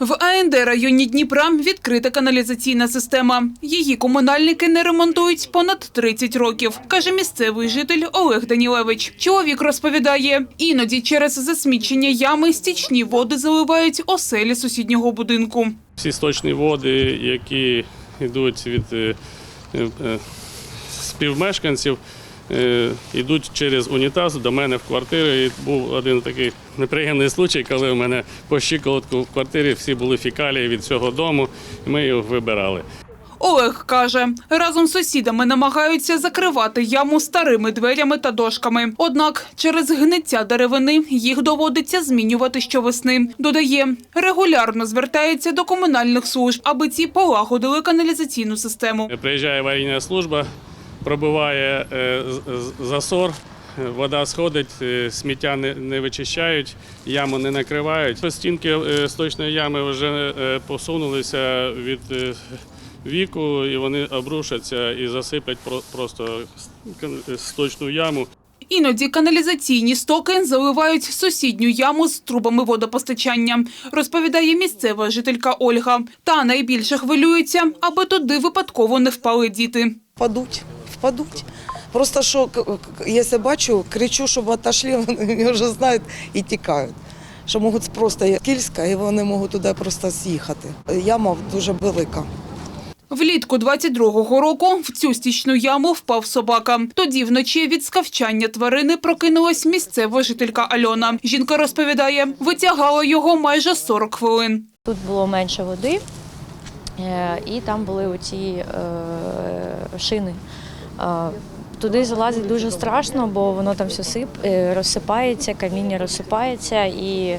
В АНД районі Дніпра відкрита каналізаційна система. Її комунальники не ремонтують понад 30 років, каже місцевий житель Олег Данілевич. Чоловік розповідає, іноді через засмічення ями стічні води заливають оселі сусіднього будинку. Всі сточні води, які йдуть від е, е, співмешканців, йдуть через унітаз до мене в квартиру. І був один такий неприємний случай, коли у мене по щиколотку в квартирі всі були фікалії від цього дому, і ми його вибирали. Олег каже, разом з сусідами намагаються закривати яму старими дверями та дошками. Однак через гниття деревини їх доводиться змінювати щовесни. Додає, регулярно звертається до комунальних служб, аби ці полагодили каналізаційну систему. Приїжджає аварійна служба, пробиває е, засор. Вода сходить, е, сміття не, не вичищають, яму не накривають. Стінки е, сточної ями вже посунулися від віку, і вони обрушаться і засиплять про- просто сточну яму. Іноді каналізаційні стоки заливають сусідню яму з трубами водопостачання, розповідає місцева жителька Ольга. Та найбільше хвилюється, аби туди випадково не впали діти. Впадуть, впадуть. Просто що, якщо бачу, кричу, щоб отошли, вони вже знають і тікають. Що можуть просто є кільська, і вони можуть туди просто з'їхати. Яма дуже велика. Влітку 22-го року в цю стічну яму впав собака. Тоді вночі від скавчання тварини прокинулась місцева жителька Альона. Жінка розповідає, витягала його майже 40 хвилин. Тут було менше води, е, і там були оці е, шини. Туди залазить дуже страшно, бо воно там все сип, е, розсипається, каміння розсипається і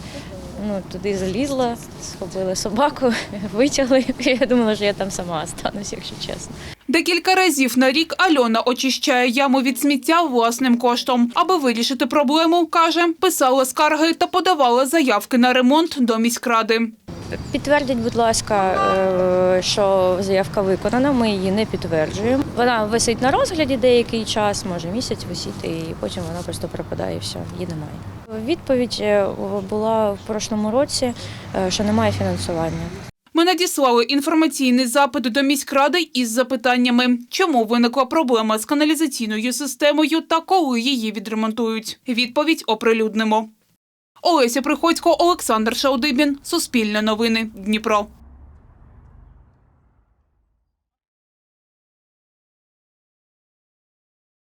ну, туди залізла, схопили собаку, витягли. Я думала, що я там сама останусь, якщо чесно. Декілька разів на рік Альона очищає яму від сміття власним коштом. Аби вирішити проблему, каже, писала скарги та подавала заявки на ремонт до міськради. Підтвердіть, будь ласка, е, що заявка виконана. Ми її не підтверджуємо. Вона висить на розгляді деякий час, може місяць висіти, і потім вона просто пропадає. і все, її немає. Відповідь е, була в прошлому році, е, що немає фінансування. Ми надіслали інформаційний запит до міськради із запитаннями, чому виникла проблема з каналізаційною системою та коли її відремонтують. Відповідь оприлюднимо. Олеся Приходько, Олександр Шаудибін. Суспільне новини. Дніпро.